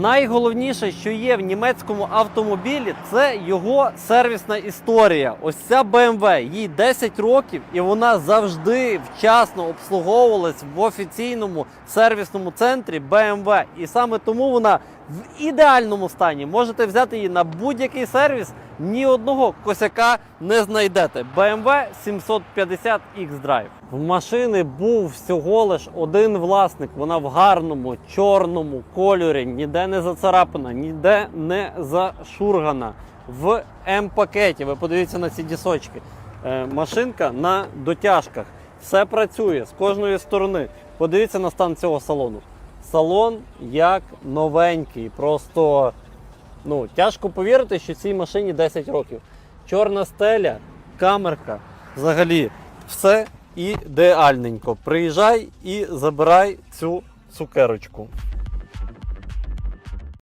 Найголовніше, що є в німецькому автомобілі, це його сервісна історія. Ось ця BMW, їй 10 років, і вона завжди вчасно обслуговувалась в офіційному сервісному центрі BMW. І саме тому вона в ідеальному стані. Можете взяти її на будь-який сервіс, ні одного косяка не знайдете. BMW 750 X-Drive. В машини був всього лиш один власник. Вона в гарному чорному кольорі, ніде не зацарапана, ніде не зашургана. В М-пакеті. Ви подивіться на ці дісочки. Е, машинка на дотяжках. Все працює з кожної сторони. Подивіться на стан цього салону. Салон як новенький. Просто ну, тяжко повірити, що цій машині 10 років. Чорна стеля, камерка, взагалі, все ідеальненько. Приїжджай і забирай цю цукерочку.